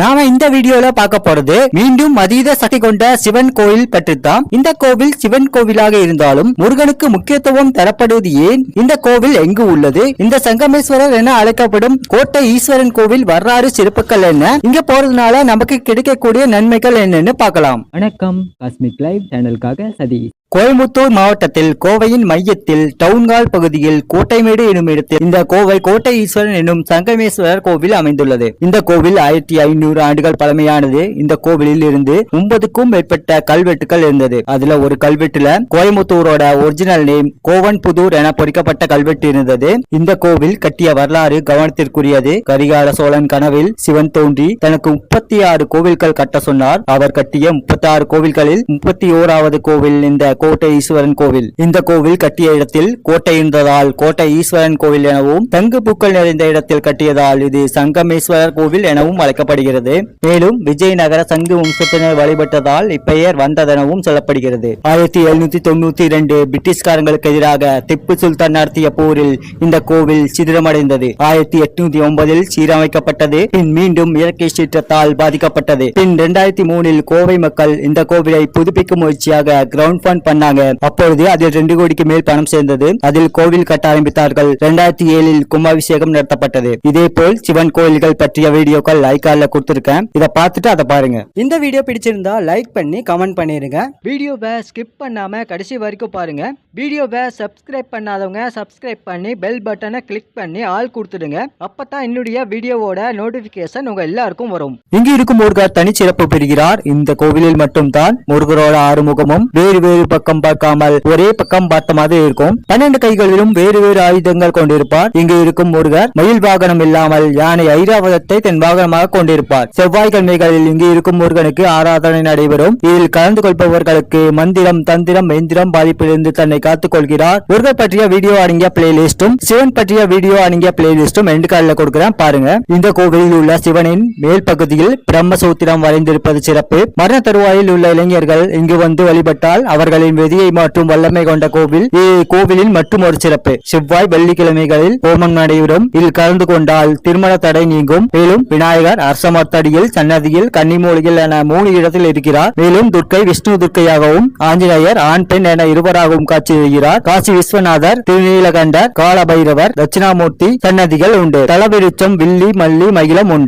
நாம இந்த வீடியோல பார்க்க போறது மீண்டும் அதீத சக்தி கொண்ட சிவன் கோவில் பற்றித்தான். இந்த கோவில் சிவன் கோவிலாக இருந்தாலும் முருகனுக்கு முக்கியத்துவம் தரப்படுவது ஏன்? இந்த கோவில் எங்கு உள்ளது? இந்த சங்கமேஸ்வரர் என அழைக்கப்படும் கோட்டை ஈஸ்வரன் கோவில் வரலாறு சிறப்புகள் என்ன? இங்க போறதுனால நமக்கு கிடைக்கக்கூடிய நன்மைகள் என்னன்னு பார்க்கலாம். வணக்கம். காஸ்மிக் லைவ் சேனலுக்காக சதீஷ். கோயம்புத்தூர் மாவட்டத்தில் கோவையின் மையத்தில் டவுன்கால் பகுதியில் கோட்டைமேடு எனும் இடத்தில் இந்த கோவை கோட்டை ஈஸ்வரன் என்னும் சங்கமேஸ்வரர் கோவில் அமைந்துள்ளது. இந்த கோவில் ஆயிரத்தி ஐநூறு ஆண்டுகள் பழமையானது. இந்த கோவிலில் இருந்து ஒன்பதுக்கும் மேற்பட்ட கல்வெட்டுகள் இருந்தது. அதுல ஒரு கல்வெட்டுல கோயம்புத்தூரோட ஒரிஜினல் நேம் கோவன் புதூர் என பொறிக்கப்பட்ட கல்வெட்டு இருந்தது. இந்த கோவில் கட்டிய வரலாறு கவனத்திற்குரியது. கரிகால சோழன் கனவில் சிவன் தோன்றி தனக்கு முப்பத்தி ஆறு கோவில்கள் கட்ட சொன்னார். அவர் கட்டிய முப்பத்தி ஆறு கோவில்களில் முப்பத்தி ஓராவது கோவில் இந்த கோட்டை ஈஸ்வரன் கோவில். இந்த கோவில் கட்டிய இடத்தில் கோட்டை இருந்ததால் கோட்டை ஈஸ்வரன் கோவில் எனவும் தங்கு பூக்கள் நிறைந்த இடத்தில் கட்டியதால் இது சங்கமேஸ்வரர் கோவில் எனவும் அழைக்கப்படுகிறது. மேலும் விஜயநகர சங்கு வம்சத்தினர் வழிபட்டதால் இப்பெயர் வந்ததெனவும் சொல்லப்படுகிறது. ஆயிரத்தி எழுநூத்தி தொண்ணூத்தி இரண்டு பிரிட்டிஷ்காரங்களுக்கு எதிராக திப்பு சுல்தான் நடத்திய போரில் இந்த கோவில் சிதிலமடைந்தது. ஆயிரத்தி எட்நூத்தி ஒன்பதில் சீரமைக்கப்பட்டது பின் மீண்டும் இயற்கை சீற்றத்தால் பாதிக்கப்பட்டது. பின் இரண்டாயிரத்தி மூணில் கோவை மக்கள் இந்த கோவிலை புதுப்பிக்கும் முயற்சியாக கிரவுண்ட் ஃபண்ட் பண்ணாங்க. அப்பொழுது அதில் ரெண்டு கோடிக்கு மேல் பணம் சேர்ந்தது. அதில் கோவில் கட்ட ஆரம்பித்தார்கள். இரண்டாயிரத்தி ஏழில் கும்பாபிஷேகம் நடத்தப்பட்டது. இதே போல் சிவன் கோயில்கள் பற்றிய வீடியோக்கள் லைக்கால கொடுத்திருக்கேன். இதை பார்த்துட்டு அதை பாருங்க. இந்த வீடியோ பிடிச்சிருந்தா லைக் பண்ணி கமெண்ட் பண்ணிருங்க. வீடியோவை ஸ்கிப் பண்ணாம கடைசி வரைக்கும் பாருங்க. வீடியோவை சப்ஸ்கிரைப் பண்ணாதவங்க சப்ஸ்கிரைப் பண்ணி பெல் பட்டனை கிளிக் பண்ணி ஆள் கொடுத்துடுங்க. அப்பதான் என்னுடைய வீடியோவோட நோட்டிபிகேஷன் உங்க எல்லாருக்கும் வரும். இங்கு இருக்கும் முருகர் தனிச்சிறப்பு பெறுகிறார். இந்த கோவிலில் மட்டும்தான் முருகரோட ஆறுமுகமும் வேறு வேறு பக்கம் பார்க்காமல் ஒரே பக்கம் பார்த்த மாதிரி இருக்கும். பன்னெண்டு கைகளிலும் வேறு வேறு ஆயுதங்கள் கொண்டிருப்பார். இங்கு இருக்கும் முருகர் மயில் வாகனம் இல்லாமல் யானை ஐராவதத்தை தன் வாகனமாக கொண்டிருப்பார். செவ்வாய்க்கிழமைகளில் இங்கு இருக்கும் முருகனுக்கு ஆராதனை நடைபெறும். இதில் கலந்து கொள்பவர்களுக்கு மந்திரம் தந்திரம் எந்திரம் பாதிப்பிலிருந்து தன்னை காத்துக் கொள்கிறார். முருகர் பற்றிய வீடியோ அடங்கிய பிளேலிஸ்டும் சிவன் பற்றிய வீடியோ அடங்கிய பிளேலிஸ்டும் எண்டு காலில் கொடுக்கிறேன். பாருங்க. இந்த கோவிலில் உள்ள சிவனின் மேல் பகுதியில் பிரம்மசூத்திரம் வரைந்திருப்பது சிறப்பு. மரண தருவாயில் உள்ள இளைஞர்கள் இங்கு வந்து வழிபட்டால் அவர்களை அவர்களின் விதியை மாற்றும் வல்லமை கொண்ட கோவில். கோவிலின் மற்றும் ஒரு சிறப்பு. செவ்வாய் வெள்ளிக்கிழமைகளில் ஹோமம் நடைபெறும். இதில் கலந்து கொண்டால் திருமண தடை நீங்கும். மேலும் விநாயகர் அரசமர்த்தடியில் சன்னதியில் கன்னிமூலியில் என மூணு இடத்தில் இருக்கிறார். மேலும் துர்க்கை விஷ்ணு துர்க்கையாகவும் ஆஞ்சநேயர் ஆண் பெண் என இருவராகவும் காட்சி தருகிறார் காசி விஸ்வநாதர் திருநீலகண்டர் காலபைரவர் தட்சிணாமூர்த்தி சன்னதிகள் உண்டு. தலவிருச்சம் வில்லி மல்லி மகிழம் உண்டு.